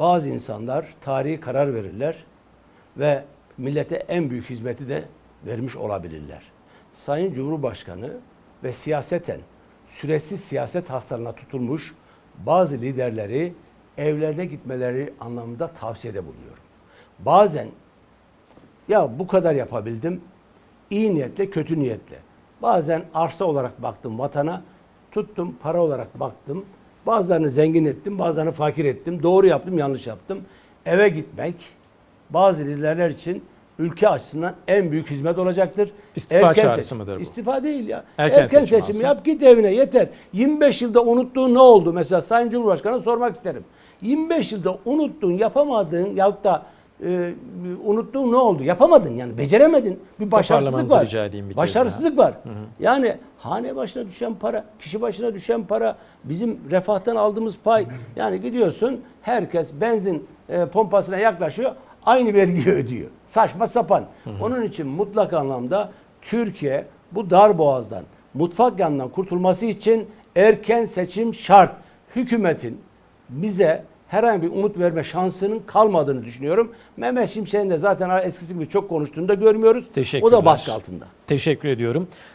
bazı insanlar tarihi karar verirler ve millete en büyük hizmeti de vermiş olabilirler. Sayın Cumhurbaşkanı ve siyaseten süresiz siyaset hastalarına tutulmuş bazı liderleri evlerine gitmeleri anlamında tavsiyede bulunuyorum. Bazen ya bu kadar yapabildim. iyi niyetle, kötü niyetle. Bazen arsa olarak baktım vatana, tuttum para olarak baktım. Bazılarını zengin ettim, bazılarını fakir ettim. Doğru yaptım, yanlış yaptım. Eve gitmek bazı liderler için ülke açısından en büyük hizmet olacaktır. İstifa Erken çağrısı seçim. mıdır bu? İstifa değil ya. Erken Erken, seçim seçim, yap git evine yeter. 25 yılda unuttuğun ne oldu? Mesela Sayın Cumhurbaşkanı sormak isterim. 25 yılda unuttuğun, yapamadığın yahut da e, unuttuğun ne oldu? Yapamadın yani beceremedin. Bir başarısızlık var. rica edeyim bir Başarısızlık var. Yani hane başına düşen para, kişi başına düşen para, bizim refahtan aldığımız pay. Yani gidiyorsun herkes benzin e, pompasına yaklaşıyor. Aynı vergiyi ödüyor. Saçma sapan. Onun için mutlak anlamda Türkiye bu dar boğazdan, mutfak yanından kurtulması için erken seçim şart. Hükümetin bize herhangi bir umut verme şansının kalmadığını düşünüyorum. Mehmet Şimşek'in de zaten eskisi gibi çok konuştuğunu da görmüyoruz. O da baskı altında. Teşekkür ediyorum.